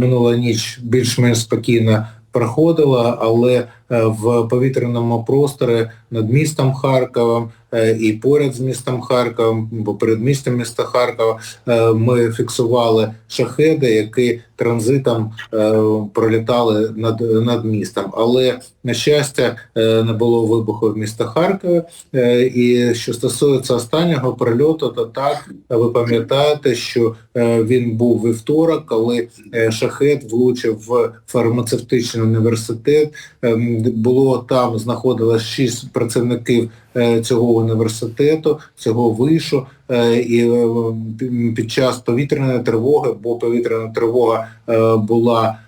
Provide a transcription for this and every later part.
минула ніч більш-менш спокійно проходила, але в повітряному просторі над містом Харковом е, і поряд з містом Харковом, бо передмістям міста Харкова е, ми фіксували шахеди, які транзитом пролітали над над містом. Але, на щастя, не було вибуху в міста Харкові. І що стосується останнього прильоту, то так, ви пам'ятаєте, що він був вівторок, коли шахет влучив в фармацевтичний університет. Було там, знаходилось шість працівників е, цього університету, цього вишу, е, і е, під час повітряної тривоги, бо повітряна тривога була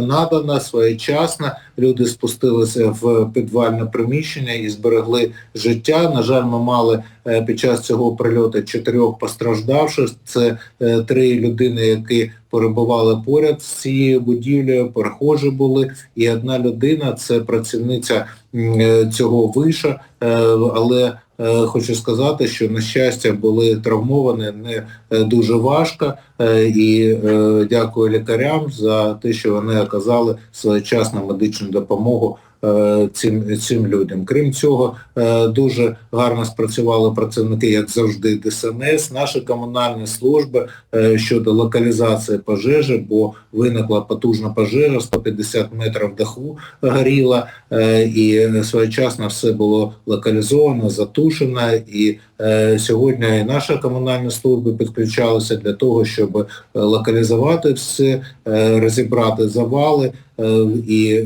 надана своєчасно, люди спустилися в підвальне приміщення і зберегли життя. На жаль, ми мали під час цього прильоту чотирьох постраждавших. Це три людини, які перебували поряд з цією будівлею, перехожі були, і одна людина це працівниця е, цього виша, е, але е, хочу сказати, що, на щастя, були травмовані не дуже важко, і дякую лікарям за те, що вони оказали своєчасну медичну допомогу. Е, цим цим людям. Крім цього, е, дуже гарно спрацювали працівники, як завжди, ДСНС, наші комунальні служби е, щодо локалізації пожежі, бо виникла потужна пожежа, 150 метрів даху горіла, і своєчасно все було локалізовано, затушено. І сьогодні і наші комунальні служби підключалися для того, щоб локалізувати все, розібрати завали і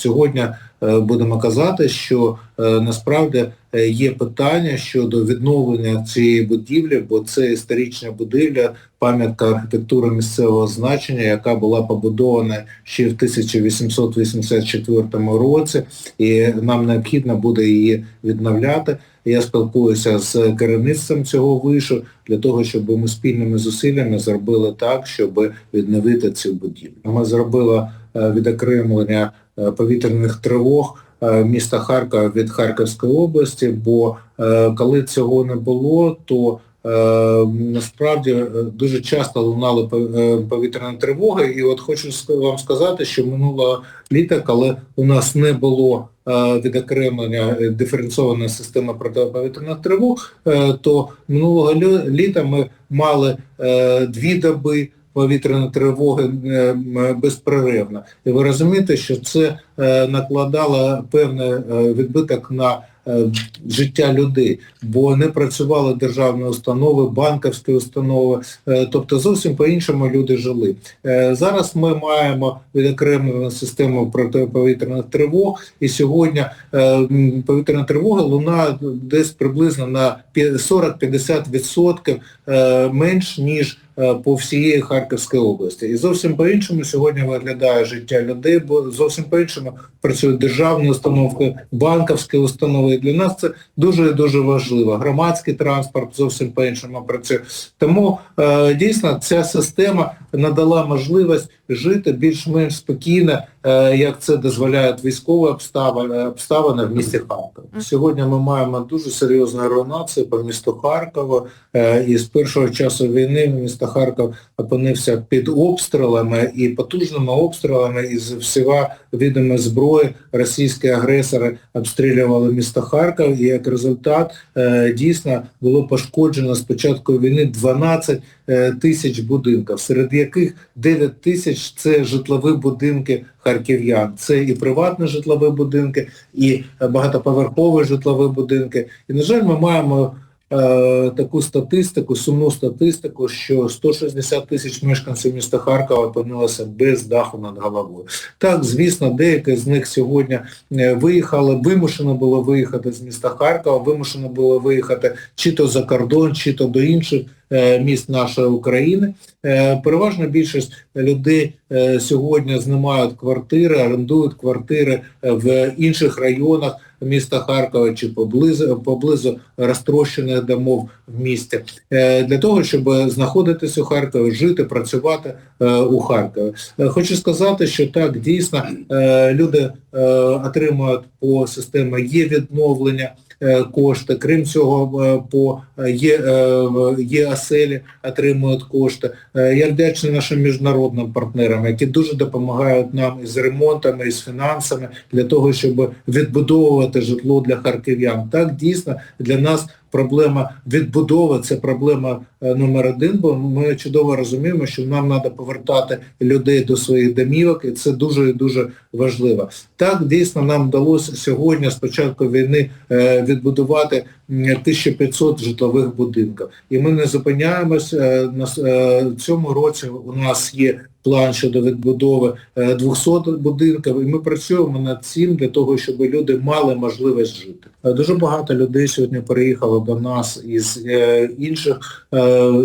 Сьогодні е, будемо казати, що е, насправді е, є питання щодо відновлення цієї будівлі, бо це історична будівля, пам'ятка архітектури місцевого значення, яка була побудована ще в 1884 році, і нам необхідно буде її відновляти. Я спілкуюся з керівництвом цього вишу для того, щоб ми спільними зусиллями зробили так, щоб відновити цю будівлю. Ми зробили відокремлення повітряних тривог е, міста Харкова від Харківської області, бо е, коли цього не було, то насправді дуже часто лунали повітряні тривоги. І от хочу вам сказати, що минулого літа, коли у нас не було відокремлення диференційованої системи протиповітряних тривог, то минулого літа ми мали дві доби повітряної тривоги е, безперервно. І ви розумієте, що це е, накладало певний е, відбиток на життя людей, бо не працювали державні установи, банківські установи, тобто зовсім по-іншому люди жили. Зараз ми маємо відокремлену систему протиповітряних тривог, і сьогодні повітряна тривога луна десь приблизно на 40-50% менш, ніж по всієї Харківській області. І зовсім по-іншому сьогодні виглядає життя людей, бо зовсім по-іншому працюють державні установки, банківські установи. І для нас це дуже і дуже важливо. Громадський транспорт зовсім по-іншому працює. Тому е, дійсно ця система надала можливість жити більш-менш спокійно, е, як це дозволяють військові обставини, в місті Харкова. Сьогодні ми маємо дуже серйозну руйнацію по місту Харкову. Е, і з першого часу війни місто Харків опинився під обстрілами і потужними обстрілами із всіма відоми зброї російські агресори обстрілювали місто Харків і як результат е, дійсно було пошкоджено з початку війни 12 тисяч будинків, серед яких 9 тисяч це житлові будинки харків'ян. Це і приватні житлові будинки, і багатоповерхові житлові будинки. І, на жаль, ми маємо е, таку статистику, сумну статистику, що 160 тисяч мешканців міста Харкова опинилося без даху над головою. Так, звісно, деякі з них сьогодні е, виїхали, вимушено було виїхати з міста Харкова, вимушено було виїхати чи то за кордон, чи то до інших. Е, міст нашої України. Е, переважна більшість людей е, сьогодні знімають квартири, орендують квартири в інших районах міста Харкова чи поблизу поблизу розтрощених домов в місті, для того, щоб знаходитися у Харкові, жити, працювати у Харкові. Хочу сказати, що так, дійсно люди отримують по системі є відновлення е, кошти. Крім цього, е, по ЄАСЕЛі е, оселі отримують кошти. Е, Я вдячний нашим міжнародним партнерам, які дуже допомагають нам із ремонтами, із фінансами для того, щоб відбудовувати житло для харків'ян. Так, дійсно, для нас проблема відбудови це проблема е, номер один, бо ми чудово розуміємо, що нам треба повертати людей до своїх домівок, і це дуже і дуже важливо. Так, дійсно, нам вдалося сьогодні з початку війни е, відбудувати 1500 житлових будинків. І ми не зупиняємось. е, на е, В цьому році у нас є план щодо відбудови е, 200 будинків, і ми працюємо над цим для того, щоб люди мали можливість жити. Е, Дуже багато людей сьогодні переїхало до нас із е, інших е,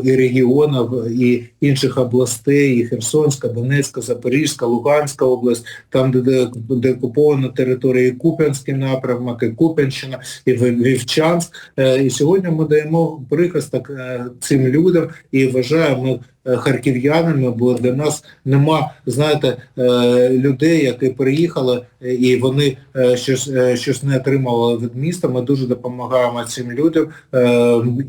регіонів і інших областей, і Херсонська, Донецька, Запорізька, Луганська область, там, де, де, окупована територія, і Куп'янський напрямок, і Куп'янщина, і Вів- Вівчанськ. Е, І сьогодні ми даємо прихисток е, цим людям і вважаємо е, харків'янами, бо для нас нема, знаєте, людей, які приїхали і вони щось, щось не отримали від міста. Ми дуже допомагаємо цим людям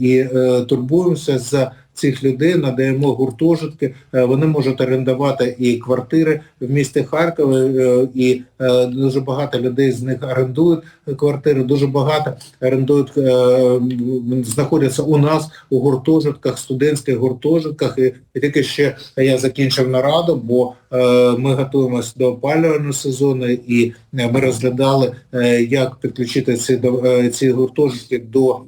і турбуємося за цих людей, надаємо гуртожитки, е, вони можуть орендувати і квартири в місті Харкові, е, і е, дуже багато людей з них орендують квартири, дуже багато орендують, знаходяться у нас у гуртожитках, студентських гуртожитках. І, тільки ще я закінчив нараду, бо ми готуємося до опалювального сезону і ми розглядали, як підключити ці, ці гуртожитки до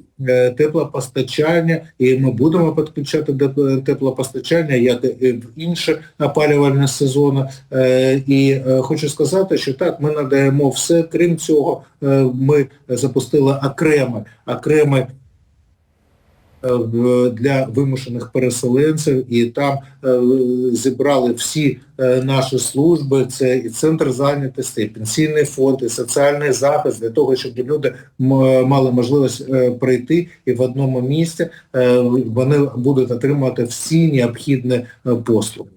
теплопостачання, і ми будемо підключати е, теплопостачання, як і в інші опалювальні сезони. Е, І е, хочу сказати, що так, ми надаємо все. Крім цього, е, ми запустили е, в- для вимушених переселенців, і там е, зібрали всі е, наші служби, це і центр зайнятості, і пенсійний фонд, і соціальний захист, для того, щоб люди мали можливість е, прийти і в одному місці е, вони будуть отримувати всі необхідні е, послуги.